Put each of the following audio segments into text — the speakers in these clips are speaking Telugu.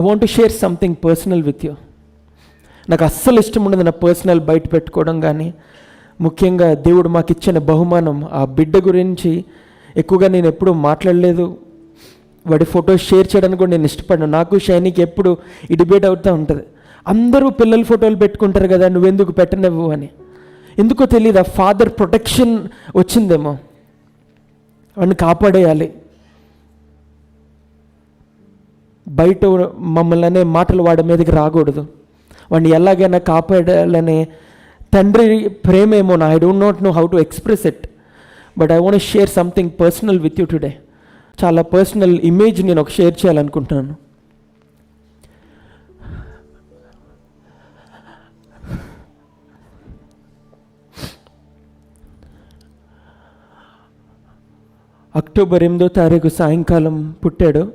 I want share something personal with you నాకు అస్సలు ఇష్టం ఉండదు నా పర్సనల్ బయట పెట్టుకోవడం కానీ ముఖ్యంగా దేవుడు మాకు ఇచ్చిన బహుమానం ఆ బిడ్డ గురించి ఎక్కువగా నేను ఎప్పుడూ మాట్లాడలేదు. వాడి ఫోటో షేర్ చేయడానికి కూడా నేను ఇష్టపడను. నాకు షైనీకి ఎప్పుడు ఈ డిబేట్ అవుతూ ఉంటుంది. అందరూ పిల్లల ఫోటోలు పెట్టుకుంటారు కదా నువ్వెందుకు పెట్టనివ్వు అని. ఎందుకో తెలియదు ఆ ఫాదర్ ప్రొటెక్షన్ వచ్చిందేమో. వాడిని కాపాడేయాలి. బయట మమ్మల్ని అనే మాటలు వాడి మీదకి రాకూడదు. వాడిని ఎలాగైనా కాపాడాలనే తండ్రి ప్రేమేమో నా I don't not know how to express it but I want share something personal with you today చాలా పర్సనల్ ఇమేజ్ నేను ఒక షేర్ చేయాలనుకుంటున్నాను. అక్టోబర్ ఎనిమిదో తారీఖు సాయంకాలం పుట్టాడు.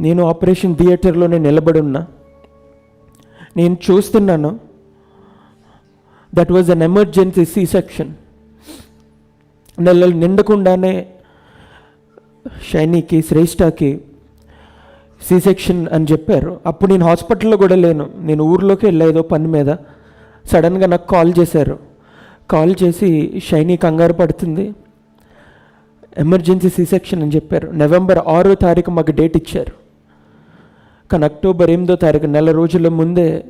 నేను ఆపరేషన్ థియేటర్లోనే నిలబడి ఉన్నా. నేను చూస్తున్నాను. That was an emergency C section నెలలు నిండకుండానే షైనీకి శ్రేష్ఠకి సి సెక్షన్ అని చెప్పారు. అప్పుడు నేను హాస్పిటల్లో కూడా లేను. నేను ఊర్లోకి వెళ్ళేదో పని మీద. సడన్గా నాకు కాల్ చేశారు. కాల్ చేసి షైనీ కంగారు పడుతుంది. ఎమర్జెన్సీ సి సెక్షన్ అని చెప్పారు. నవంబర్ ఆరో తారీఖు మాకు డేట్ ఇచ్చారు. కానీ అక్టోబర్ ఎనిమిదో తారీఖు నెల రోజుల ముందే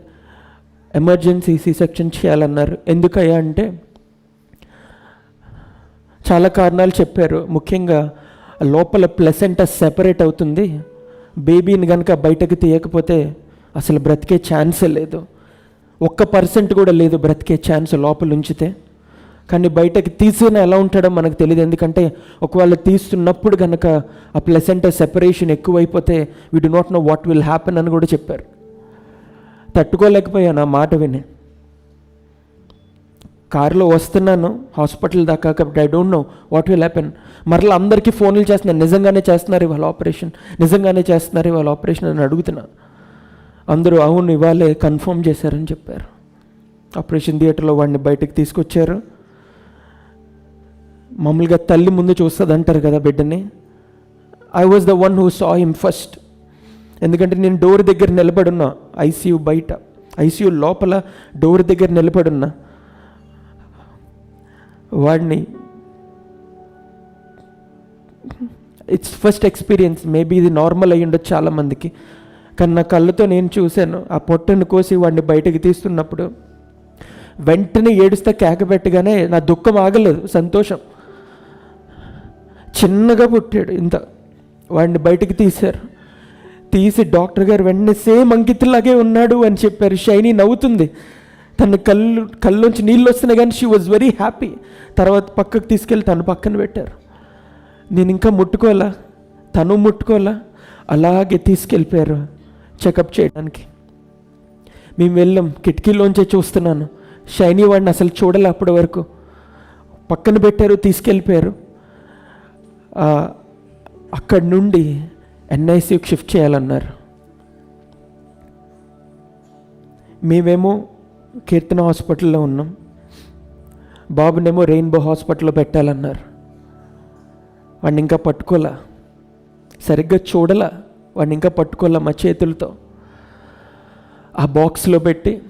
ఎమర్జెన్సీ సి సెక్షన్ చేయాలన్నారు. ఎందుకయ్యా అంటే చాలా కారణాలు చెప్పారు. ముఖ్యంగా లోపల ప్లెసెంట సెపరేట్ అవుతుంది. బేబీని కనుక బయటకు తీయకపోతే అసలు బ్రతికే ఛాన్సే లేదు. ఒక్క పర్సెంట్ కూడా లేదు బ్రతికే ఛాన్స్ లోపల ఉంచితే. కానీ బయటకి తీసిన ఎలా ఉంటాడో మనకు తెలియదు. ఎందుకంటే ఒకవేళ తీస్తున్నప్పుడు కనుక ఆ pleasant separation ఎక్కువైపోతే we do not know what will happen అని కూడా చెప్పారు. తట్టుకోలేకపోయాను ఆ మాట విని. కారులో వస్తున్నాను హాస్పిటల్ దాకా కాబట్టి I don't know what will happen మరలా అందరికీ ఫోన్లు చేస్తున్నాను నిజంగానే చేస్తున్నారు ఇవాళ ఆపరేషన్ నిజంగానే చేస్తున్నారు ఇవాళ ఆపరేషన్ అని అడుగుతున్నా. అందరూ అవును ఇవాళే కన్ఫర్మ్ చేశారని చెప్పారు. ఆపరేషన్ థియేటర్లో వాడిని బయటకు తీసుకొచ్చారు. మామూలుగా తల్లి ముందు చూస్తుంది అంటారు కదా బిడ్డని. I was the one who saw him first ఎందుకంటే నేను డోర్ దగ్గర నిలబడున్నా. ఐసీయూ బయట. ఐసీయూ లోపల డోర్ దగ్గర నిలబడున్నా. వాడిని ఇట్స్ ఫస్ట్ ఎక్స్పీరియన్స్ మేబీ ఇది నార్మల్ అయ్యి ఉండొచ్చు చాలామందికి. కానీ నా కళ్ళతో నేను చూశాను. ఆ పొట్టను కోసి వాడిని బయటకు తీస్తున్నప్పుడు వెంటనే ఏడుస్తే కేక పెట్టగానే నా దుఃఖం ఆగలేదు. సంతోషం. చిన్నగా పుట్టాడు ఇంత. వాడిని బయటకు తీశారు. తీసి డాక్టర్ గారు వెంటనే సేమ్ అంకితులాగే ఉన్నాడు అని చెప్పారు. షైనీ నవ్వుతుంది. తన కళ్ళు కళ్ళుంచి నీళ్ళు వస్తున్నాయి కానీ షీ వాజ్ వెరీ హ్యాపీ తర్వాత పక్కకు తీసుకెళ్ళి తను పక్కన పెట్టారు. నేను ఇంకా ముట్టుకోవాలా? తను ముట్టుకోవాలా? అలాగే తీసుకెళ్ళిపోయారు చెకప్ చేయడానికి. మేము వెళ్ళాం. కిటికీలోంచే చూస్తున్నాను. షైనీ వాడిని అసలు చూడలే అప్పటి వరకు. పక్కన పెట్టారు తీసుకెళ్ళిపోయారు. అక్కడి నుండి ఎన్ఐసికి షిఫ్ట్ చేయాలన్నారు. మేమేమో కీర్తన హాస్పిటల్లో ఉన్నాం. బాబునేమో రెయిన్బో హాస్పిటల్లో పెట్టాలన్నారు. వాడిని ఇంకా పట్టుకోలే. సరిగ్గా చూడలా. వాడిని ఇంకా పట్టుకోలే మా చేతులతో. ఆ బాక్స్లో పెట్టి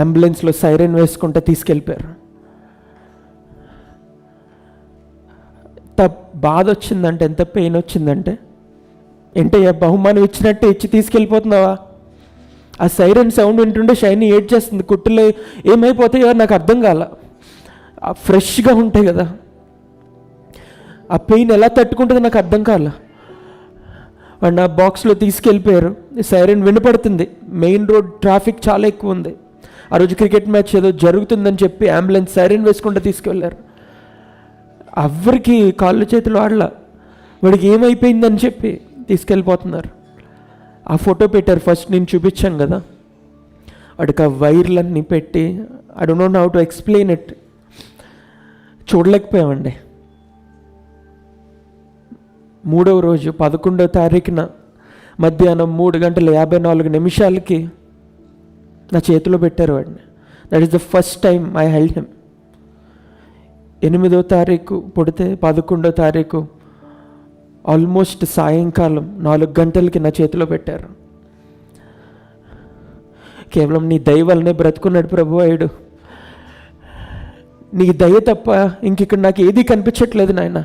అంబులెన్స్లో సైరన్ వేసుకుంటే తీసుకెళ్ళిపోయారు. ఎంత బాధ వచ్చిందంటే ఎంత పెయిన్ వచ్చిందంటే ఏంటయ్యా బహుమానం ఇచ్చినట్టే ఇచ్చి తీసుకెళ్ళిపోతున్నావా? ఆ సైరన్ సౌండ్ వింటుంటే షైన్ ఏడ్ చేస్తుంది కుట్టులో ఏమైపోతాయో నాకు అర్థం కాల. ఫ్రెష్గా ఉంటాయి కదా ఆ పెయిన్ ఎలా తట్టుకుంటుందో నాకు అర్థం కాల. వాడు నా బాక్స్లో తీసుకెళ్ళిపోయారు సైరన్ వినపడుతుంది మెయిన్ రోడ్ ట్రాఫిక్ చాలా ఎక్కువ ఉంది. ఆ రోజు క్రికెట్ మ్యాచ్ ఏదో జరుగుతుందని చెప్పి అంబులెన్స్ సైరన్ వేసుకుంటూ తీసుకెళ్ళారు. ఎవరికి కాళ్ళు చేతులు ఆడలా. వాడికి ఏమైపోయిందని చెప్పి తీసుకెళ్ళిపోతున్నారు. ఆ ఫోటో పెట్టారు ఫస్ట్ నేను చూపించాను కదా. వాడికి ఆ వైర్లన్నీ పెట్టి I don't know how to explain it చూడలేకపోయామండి. మూడవ రోజు పదకొండవ తారీఖున మధ్యాహ్నం మూడు గంటల యాభై నాలుగు నిమిషాలకి నా చేతిలో పెట్టారు వాడిని. That is the first time I held him ఎనిమిదో తారీఖు పుడితే పదకొండో తారీఖు ఆల్మోస్ట్ సాయంకాలం నాలుగు గంటలకి నా చేతిలో పెట్టారు. కేవలం నీ దయ వల్లనే బ్రతుకున్నాడు ప్రభు అయ్యుడు. నీ దయ తప్ప ఇంకిక్కడ నాకు ఏది కనిపించట్లేదు నాయన.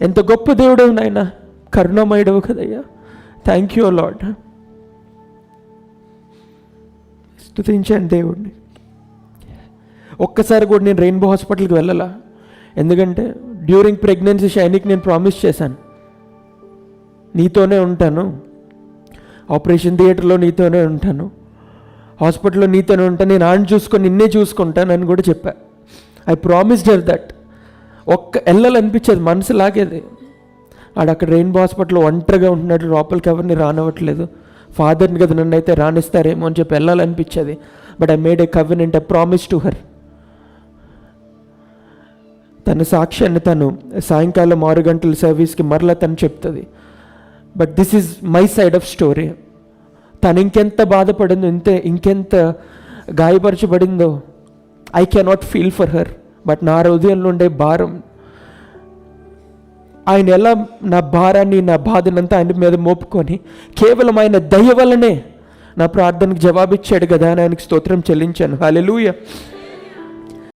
ఎంత గొప్ప దేవుడవు నాయన. కరుణమయుడవు కదయ్యా. థ్యాంక్ యూ లాడ్ స్థుతించాను దేవుడిని ఒక్కసారి కూడా నేను రెయిన్బో హాస్పిటల్కి వెళ్ళాలా? ఎందుకంటే డ్యూరింగ్ ప్రెగ్నెన్సీ షైనికి నేను ప్రామిస్ చేశాను. నీతోనే ఉంటాను. ఆపరేషన్ థియేటర్లో నీతోనే ఉంటాను. హాస్పిటల్లో నీతోనే ఉంటాను. నేను ఆన్ చూసుకొని నిన్నే చూసుకుంటాను అని కూడా చెప్పా. ఐ ప్రామిస్డ్ హర్ దట్ ఒక్క వెళ్ళాలనిపించేది మనసు లాగేది. ఆడ అక్కడ రెయిన్బో హాస్పిటల్లో ఒంటరిగా ఉంటున్నాడు. లోపలికి ఎవరిని రానివ్వట్లేదు. ఫాదర్ని కదా నన్ను అయితే రాణిస్తారేమో అని చెప్పి వెళ్ళాలనిపించేది but I made a covenant I promise to her తన సాక్ష్యాన్ని తను సాయంకాలం ఆరు గంటల సర్వీస్కి మరలా తను చెప్తుంది. But this is my side of story తను ఇంకెంత బాధపడిందో ఇంత ఇంకెంత గాయపరచబడిందో I cannot feel for her but నా హృదయంలో ఉండే భారం ఆయన ఎలా నా భారాన్ని నా బాధనంతా ఆయన మీద మోపుకొని కేవలం ఆయన దయ వల్లనే నా ప్రార్థనకు జవాబిచ్చాడు కదా అని ఆయనకు స్తోత్రం చెల్లించాను. హల్లెలూయా